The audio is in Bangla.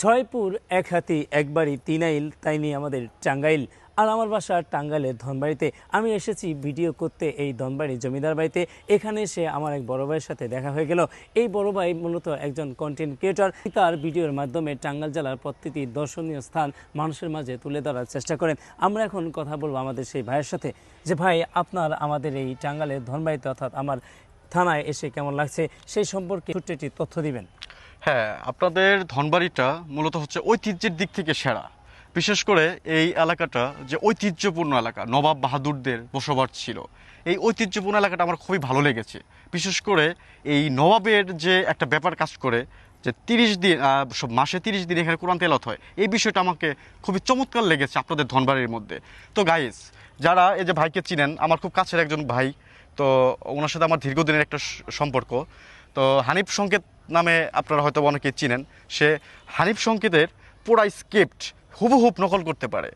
ছয়পুর, এক হাতি একবারই তিনাইল তাই নিয়ে আমাদের টাঙ্গাইল। আর আমার বাসা টাঙ্গাইলের ধনবাড়িতে। আমি এসেছি ভিডিও করতে এই ধনবাড়ি জমিদার বাড়িতে। এখানে এসে আমার এক বড় ভাইয়ের সাথে দেখা হয়ে গেল। এই বড় ভাই মূলত একজন কন্টেন্ট ক্রিয়েটর তার ভিডিওর মাধ্যমে টাঙ্গাইল জেলার প্রতিটি দর্শনীয় স্থান মানুষের মাঝে তুলে ধরার চেষ্টা করেন। আমরা এখন কথা বলব আমাদের সেই ভাইয়ের সাথে। যে, ভাই, আপনার আমাদের এই টাঙ্গাইলের ধনবাড়িতে অর্থাৎ আমার থানায় এসে কেমন লাগছে? সেই সম্পর্কে ছোট্ট একটি তথ্য দিবেন। হ্যাঁ আপনাদের ধনবাড়িটা মূলত হচ্ছে ঐতিহ্যের দিক থেকে সেরা। বিশেষ করে এই এলাকাটা যে ঐতিহ্যপূর্ণ এলাকা, নবাব বাহাদুরদের বসবাস ছিল, এই ঐতিহ্যপূর্ণ এলাকাটা আমার খুবই ভালো লেগেছে। বিশেষ করে এই নবাবের যে একটা ব্যাপার কাজ করে, যে তিরিশ দিন সব মাসে তিরিশ দিন এখানে কোরআন তেলত হয়, এই বিষয়টা আমাকে খুবই চমৎকার লেগেছে আপনাদের ধনবাড়ির মধ্যে। তো গাইস যারা এই যে ভাইকে চিনেন, আমার খুব কাছের একজন ভাই, তো ওনার সাথে আমার দীর্ঘদিনের একটা সম্পর্ক। তো হানিফ সংকেত নামে আপনারা হয়তো অনেকে চিনেন সে হানিফ সংকেতের পুরা স্ক্রিপ্ট হুবহুব নকল করতে পারে।